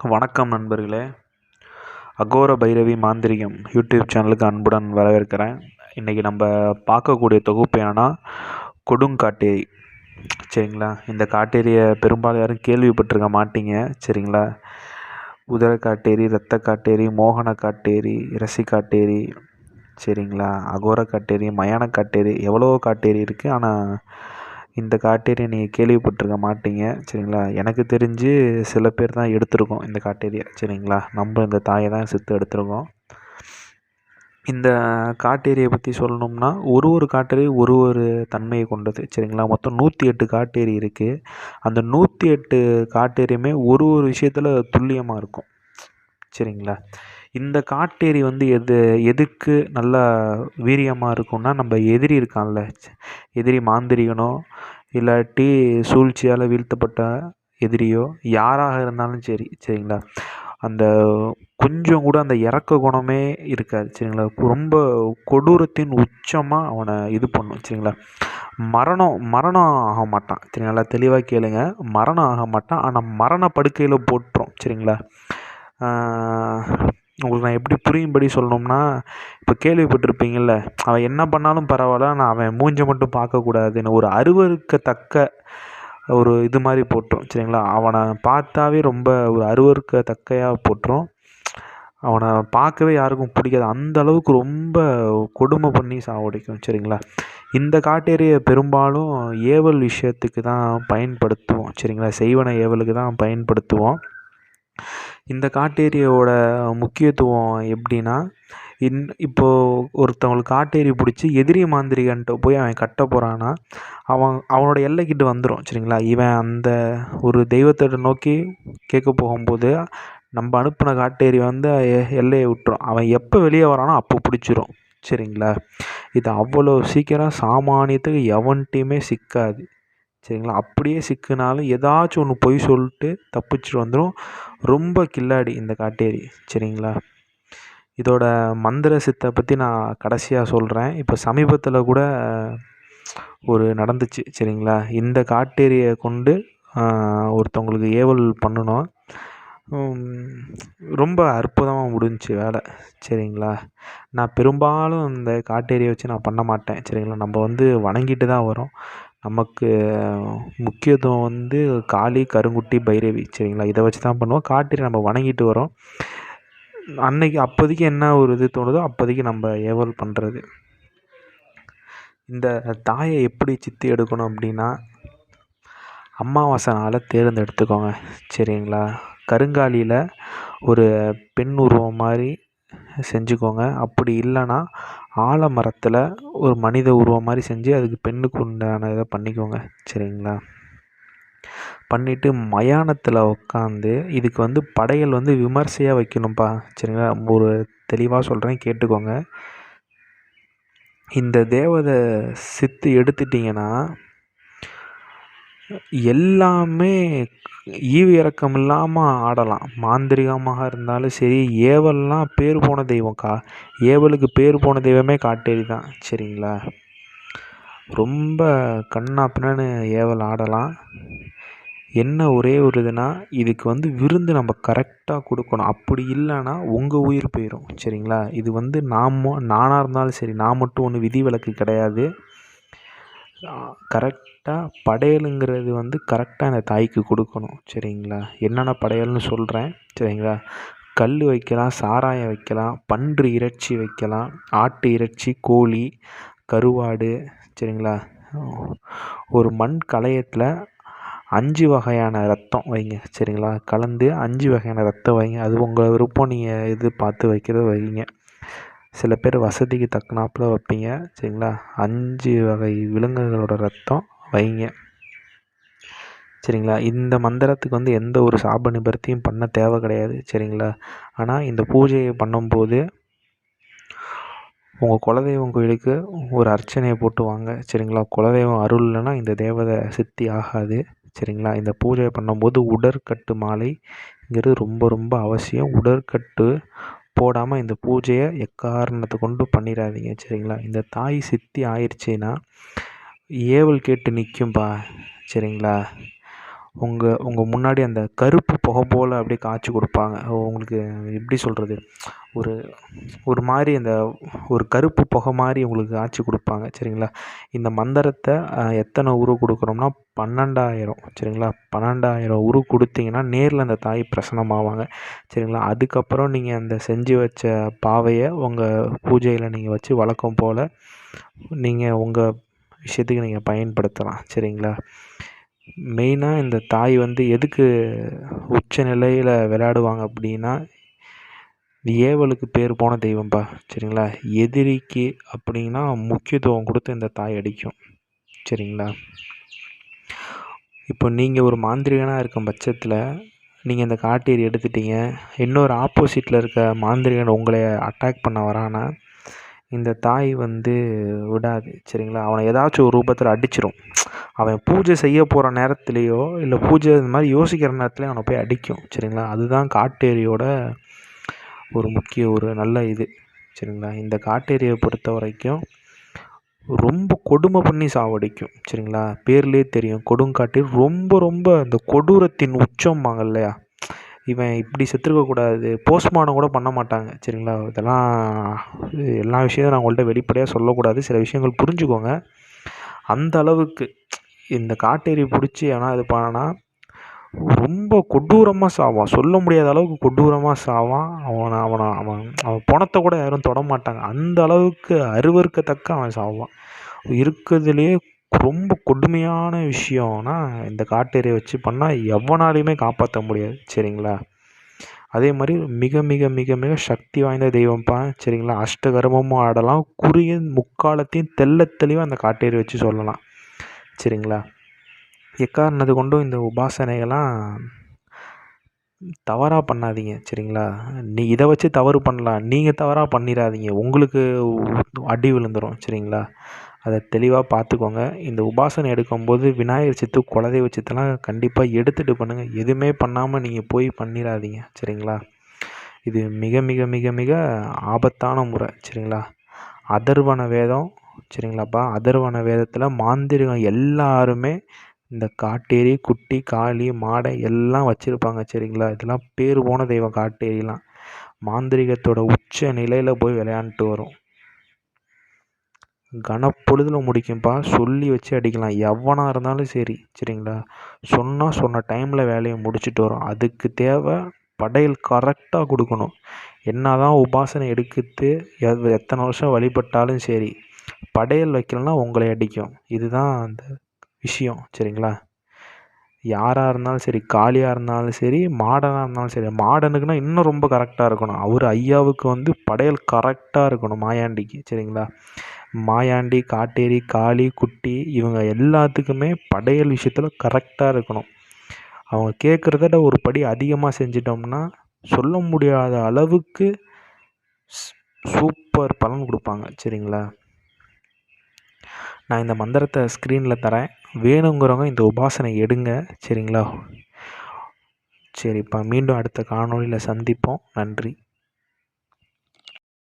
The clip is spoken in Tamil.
வணக்கம் நண்பர்களே. அகோர பைரவி மாந்திரிகம் யூடியூப் சேனலுக்கு அன்புடன் வரவேற்கிறேன். இன்றைக்கி நம்ம பார்க்கக்கூடிய தொகுப்பு ஆனால் கொடுங்காட்டேரி. சரிங்களா? இந்த காட்டேரியை பெரும்பாலும் யாரும் கேள்விப்பட்டிருக்க மாட்டீங்க. சரிங்களா? உதர காட்டேரி இரத்த காட்டேரி மோகன காட்டேரி ரசி காட்டேரி சரிங்களா? அகோர காட்டேரி மயான காட்டேரி எவ்வளோ காட்டேரி இருக்குது ஆனால் இந்த காட்டேரியை நீங்கள் கேள்விப்பட்டிருக்க மாட்டீங்க சரிங்களா? எனக்கு தெரிஞ்சு சில பேர் தான் எடுத்திருக்கோம் இந்த காட்டேரியை சரிங்களா? நம்ம இந்த தாயை தான் சித்து எடுத்திருக்கோம். இந்த காட்டேரியை பற்றி சொல்லணும்னா ஒரு ஒரு காட்டேரி ஒரு ஒரு தன்மையை கொண்டது சரிங்களா? மொத்தம் நூற்றி எட்டு காட்டேரி இருக்குது அந்த நூற்றி எட்டு காட்டேரியுமே ஒரு ஒரு விஷயத்தில் துல்லியமாக இருக்கும் சரிங்களா? இந்த காட்டேரி வந்து எது எதுக்கு நல்லா வீரியமாக இருக்கும்னா நம்ம எதிரி இருக்கான்ல. எதிரி மாந்திரிகனோ இல்லாட்டி சூழ்ச்சியால் வீழ்த்தப்பட்ட எதிரியோ யாராக இருந்தாலும் சரி சரிங்களா? அந்த கொஞ்சம் கூட அந்த இறக்க குணமே இருக்காது சரிங்களா? ரொம்ப கொடூரத்தின் உச்சமாக அவனை இது பண்ணும் சரிங்களா? மரணம் மரணம் ஆக மாட்டான் சரிங்களா? தெளிவாக கேளுங்க. மரணம் ஆக மாட்டான் ஆனால் மரண படுக்கையில் போட்டுரும் சரிங்களா? உங்களுக்கு நான் எப்படி புரியும்படி சொல்லணும்னா இப்போ கேள்விப்பட்டிருப்பீங்கள்ல அவன் என்ன பண்ணாலும் பரவாயில்ல ஆனால் அவன் மூஞ்ச மட்டும் பார்க்கக்கூடாதுன்னு ஒரு அருவருக்கத்தக்க ஒரு இது மாதிரி போட்டுரும் சரிங்களா? அவனை பார்த்தாவே ரொம்ப ஒரு அருவருக்கத்தக்கையாக போட்டுரும். அவனை பார்க்கவே யாருக்கும் பிடிக்காது. அந்த அளவுக்கு ரொம்ப கொடுமை பண்ணி சாவடிக்கும் சரிங்களா? இந்த காட்டேரியை பெரும்பாலும் ஏவல் விஷயத்துக்கு தான் பயன்படுத்துவோம் சரிங்களா? செய்வன ஏவலுக்கு தான் பயன்படுத்துவோம். இந்த காட்டேரியோட முக்கியத்துவம் எப்படின்னா இன் இப்போது ஒருத்தவங்களுக்கு காட்டேரி பிடிச்சி எதிரி மாந்திரிகன்ட்ட போய் அவன் கட்ட போகிறான்னா அவன் அவனோட எல்லைக்கிட்ட வந்துடும் சரிங்களா? இவன் அந்த ஒரு தெய்வத்தை நோக்கி கேட்க போகும்போது நம்ம அனுப்பின காட்டேரி வந்து எல்லையை விட்டுரும். அவன் எப்போ வெளியே வரானோ அப்போ பிடிச்சிரும் சரிங்களா? இது அவ்வளோ சீக்கிரம் சாமானியத்துக்கு எவன்ட்டையுமே சிக்காது. சரிங்களா? அப்படியே சிக்கினாலும் ஏதாச்சும் ஒன்று பொய் சொல்லிட்டு தப்பிச்சுட்டு வந்துடும் ரொம்ப கில்லாடி இந்த காட்டேரி சரிங்களா? இதோட மந்திர சித்தை பற்றி நான் கடைசியாக சொல்கிறேன் இப்போ சமீபத்தில் கூட ஒரு நடந்துச்சு சரிங்களா? இந்த காட்டேரியை கொண்டு ஒருத்தவங்களுக்கு ஏவல் பண்ணணும். ரொம்ப அற்புதமாக முடிஞ்சிச்சு வேலை சரிங்களா? நான் பெரும்பாலும் இந்த காட்டேரியை வச்சு நான் பண்ண மாட்டேன் சரிங்களா? நம்ம வந்து வணங்கிட்டு தான் வரோம். நமக்கு முக்கியத்துவம் வந்து காளி கருங்குட்டி பைரவி சரிங்களா? இதை வச்சு தான் பண்ணுவோம். காட்டேரி நம்ம வணங்கிட்டு வரோம். அன்னைக்கு அப்போதைக்கு என்ன ஒரு இது தோணுதோ அப்போதைக்கு நம்ம ஏவல் பண்ணுறது இந்த தாயை எப்படி சித்தி எடுக்கணும் அப்படின்னா அமாவாசை நாளை தேர்ந்தெடுத்துக்கோங்க சரிங்களா? கருங்காலியில் ஒரு பெண் உருவம் மாதிரி செஞ்சுக்கோங்க. அப்படி இல்லைன்னா ஆலமரத்தில் ஒரு மனித உருவம் மாதிரி செஞ்சு அதுக்கு பெண்ணுக்கு உண்டான இதை பண்ணிக்கோங்க. சரிங்களா? பண்ணிவிட்டு மயானத்தில் உட்காந்து இதுக்கு வந்து படையல் வந்து விமர்சையாக வைக்கணும்ப்பா சரிங்களா? ஒரு தெளிவாக சொல்கிறேன் கேட்டுக்கோங்க. இந்த தேவதை சித்து எடுத்துட்டிங்கன்னா எல்லாமே ஈவு இறக்கம் இல்லாமல் ஆடலாம். மாந்திரிகமாக இருந்தாலும் சரி ஏவல்லாம் பேர் போன தெய்வம் கா ஏவலுக்கு பேர் போன தெய்வமே காட்டேரி தான். சரிங்களா? ரொம்ப கண்ணா பின்னான்னு ஏவல் ஆடலாம். என்ன ஒரே ஒரு இதுனா இதுக்கு வந்து விருந்து நம்ம கரெக்டாக கொடுக்கணும். அப்படி இல்லைன்னா உங்கள் உயிர் போயிடும் சரிங்களா? இது வந்து நாம் நானாக இருந்தாலும் சரி நான் மட்டும் ஒன்று விதிவிலக்கு கிடையாது. கரெக்ட் கரெக்டாக படையலுங்கிறது வந்து கரெக்டாக அந்த தாய்க்கு கொடுக்கணும். சரிங்களா? என்னென்ன படையல்னு சொல்கிறேன் சரிங்களா? கல் வைக்கலாம் சாராயம் வைக்கலாம் பன்றி இறைச்சி வைக்கலாம் ஆட்டு இறைச்சி கோழி கருவாடு சரிங்களா? ஒரு மண் கலயத்தில் அஞ்சு வகையான ரத்தம் வைங்க. சரிங்களா? கலந்து அஞ்சு வகையான ரத்தம் வைங்க. அது உங்கள் விருப்பம். நீங்கள் இது பார்த்து வைக்கிறத வைங்க. சில பேர் வசதிக்கு தக்கனாப்பில் வைப்பீங்க. சரிங்களா? அஞ்சு வகை விலங்குகளோட ரத்தம் வைங்க. சரிங்களா? இந்த மந்திரத்துக்கு வந்து எந்த ஒரு சாப நிபர்த்தியும் பண்ண தேவை கிடையாது. சரிங்களா? ஆனால் இந்த பூஜையை பண்ணும்போது உங்கள் குலதெய்வம் கோயிலுக்கு ஒரு அர்ச்சனையை போட்டு வாங்க. சரிங்களா? குலதெய்வம் அருள் இல்லைன்னா இந்த தேவதை சித்தி ஆகாது. சரிங்களா? இந்த பூஜை பண்ணும்போது உடற்கட்டு மாலைங்கிறது ரொம்ப ரொம்ப அவசியம். உடற்கட்டு போடாமல் இந்த பூஜையை எக்காரணத்தை கொண்டு பண்ணிடாதீங்க. சரிங்களா? இந்த தாய் சித்தி ஆயிடுச்சுன்னா ஏவல் கேட்டு நிற்கும்பா சரிங்களா? உங்கள் உங்கள் முன்னாடி அந்த கருப்பு புகை போல் அப்படியே காய்ச்சி கொடுப்பாங்க. உங்களுக்கு எப்படி சொல்கிறது ஒரு ஒரு மாதிரி அந்த ஒரு கருப்பு புகை மாதிரி உங்களுக்கு காய்ச்சி கொடுப்பாங்க சரிங்களா? இந்த மந்திரத்தை எத்தனை உரு கொடுக்குறோம்னா பன்னெண்டாயிரம் சரிங்களா? பன்னெண்டாயிரம் உரு கொடுத்தீங்கன்னா நேரில் அந்த தாய் பிரசனமாவாங்க சரிங்களா? அதுக்கப்புறம் நீங்கள் அந்த செஞ்சு வச்ச பாவையை உங்கள் பூஜையில் நீங்கள் வச்சு வழக்கம் போல் நீங்கள் உங்கள் விஷயத்துக்கு நீங்கள் பயன்படுத்தலாம் சரிங்களா? மெயினாக இந்த தாய் வந்து எதுக்கு உச்ச நிலையில் விளையாடுவாங்க அப்படின்னா ஏவலுக்கு பேர் போன தெய்வம்ப்பா சரிங்களா? எதிரிக்கு அப்படின்னா முக்கியத்துவம் கொடுத்து இந்த தாய் அடிக்கும் சரிங்களா? இப்போ நீங்கள் ஒரு மாந்திரிகனாக இருக்கும் பட்சத்தில் நீங்கள் இந்த காட்டேரி எடுத்துட்டீங்க இன்னொரு ஆப்போசிட்டில் இருக்க மாந்திரிகன் உங்களை அட்டாக் பண்ண வரானா இந்த தாய் வந்து விடாது சரிங்களா? அவனை ஏதாச்சும் ஒரு ரூபத்தில் அடிச்சிடும் அவன் பூஜை செய்ய போகிற நேரத்துலேயோ இல்லை பூஜை இந்த மாதிரி யோசிக்கிற நேரத்துலையும் அவனை போய் அடிக்கும் சரிங்களா? அதுதான் காட்டேரியோட ஒரு முக்கிய ஒரு நல்ல இது சரிங்களா? இந்த காட்டேரியை பொறுத்த வரைக்கும் ரொம்ப கொடுமை பண்ணி சாவடிக்கும் சரிங்களா? பேர்லேயே தெரியும் கொடுங்காட்டேரி ரொம்ப ரொம்ப அந்த கொடூரத்தின் உச்சம்பாங்க இல்லையா இவன் இப்படி செத்துருக்கக்கூடாது போஸ்ட்மார்ட்டம் கூட பண்ண மாட்டாங்க. சரிங்களா? இதெல்லாம் எல்லா விஷயத்தையும் நான் உங்கள்கிட்ட வெளிப்படையாக சொல்லக்கூடாது. சில விஷயங்கள் புரிஞ்சுக்கோங்க. அந்த அளவுக்கு இந்த காட்டேரி பிடிச்சி ஆனால் இது பண்ணனா ரொம்ப கொடூரமாக சாவான். சொல்ல முடியாத அளவுக்கு கொடூரமாக சாவான். அவனை அவனை அவன் அவன் பணத்தை கூட யாரும் தொட மாட்டாங்க. அந்த அளவுக்கு அருவருக்கத்தக்க அவன் சாவான். இருக்கிறதுலேயே ரொம்ப கொடுமையான விஷயம்னா இந்த காட்டேரியை வச்சு பண்ணால் எவனாலையுமே காப்பாற்ற முடியாது. சரிங்களா? அதே மாதிரி மிக மிக மிக மிக சக்தி வாய்ந்த தெய்வம்ப்பா. சரிங்களா? அஷ்டகர்மமும் ஆடலாம். குறுகிய முக்காலத்தையும் தெல்ல தெளிவாக அந்த காட்டேரி வச்சு சொல்லலாம். சரிங்களா? எக்காரணத்து கொண்டும் இந்த உபாசனைகள்லாம் தவறாக பண்ணாதீங்க. சரிங்களா? நீ இதை வச்சு தவறு பண்ணலாம். நீங்கள் தவறாக பண்ணிடாதீங்க. உங்களுக்கு அடி விழுந்துடும் சரிங்களா? அதை தெளிவாக பார்த்துக்கோங்க இந்த உபாசனை எடுக்கும்போது விநாயகர் சித்து குலதெய்வ சித்தெல்லாம் கண்டிப்பாக எடுத்துகிட்டு பண்ணுங்கள் எதுவுமே பண்ணாமல் நீங்கள் போய் பண்ணிடாதீங்க சரிங்களா? இது மிக மிக மிக மிக ஆபத்தான முறை. சரிங்களா? அதர்வன வேதம். சரிங்களாப்பா? அதர்வன வேதத்தில் மாந்திரிகம் எல்லாருமே இந்த காட்டேரி குட்டி காளி மாடை எல்லாம் வச்சுருப்பாங்க. சரிங்களா? இதெல்லாம் பேர் போன தெய்வம் காட்டேரிலாம். மாந்திரிகத்தோட உச்ச நிலையில் போய் விளையாண்டுட்டு வரும். கணப்பொழுதில் முடிக்கும்பா. சொல்லி வச்சு அடிக்கலாம். எவனாக இருந்தாலும் சரி சரிங்களா? சொன்னால் சொன்ன டைமில் வேலையை முடிச்சுட்டு வரும். அதுக்கு தேவை படையல் கரெக்டாக கொடுக்கணும். என்ன தான் உபாசனை எடுக்கிறது எத்தனை வருஷம் வழிபட்டாலும் சரி படையல் வைக்கலன்னா உங்களை அடிக்கும். இதுதான் அந்த விஷயம் சரிங்களா? யாராக இருந்தாலும் சரி காளியாக இருந்தாலும் சரி மாடனாக இருந்தாலும் சரி மாடனுக்குன்னா இன்னும் ரொம்ப கரெக்டாக இருக்கணும். அவர் ஐயாவுக்கு வந்து படையல் கரெக்டாக இருக்கணும் மாயாண்டிக்கு சரிங்களா? மாயாண்டி காட்டேரி காளி குட்டி இவங்க எல்லாத்துக்குமே படையல் விஷயத்தில் கரெக்டாக இருக்கணும். அவங்க கேட்குறத ஒரு படி அதிகமாக செஞ்சிட்டோம்னா சொல்ல முடியாத அளவுக்கு சூப்பர் பலன் கொடுப்பாங்க சரிங்களா? நான் இந்த மந்திரத்தை ஸ்க்ரீனில் தரேன். வேணுங்கிறவங்க இந்த உபாசனை எடுங்க. சரிங்களா? சரிப்பா மீண்டும் அடுத்த காணொளியில் சந்திப்போம். நன்றி.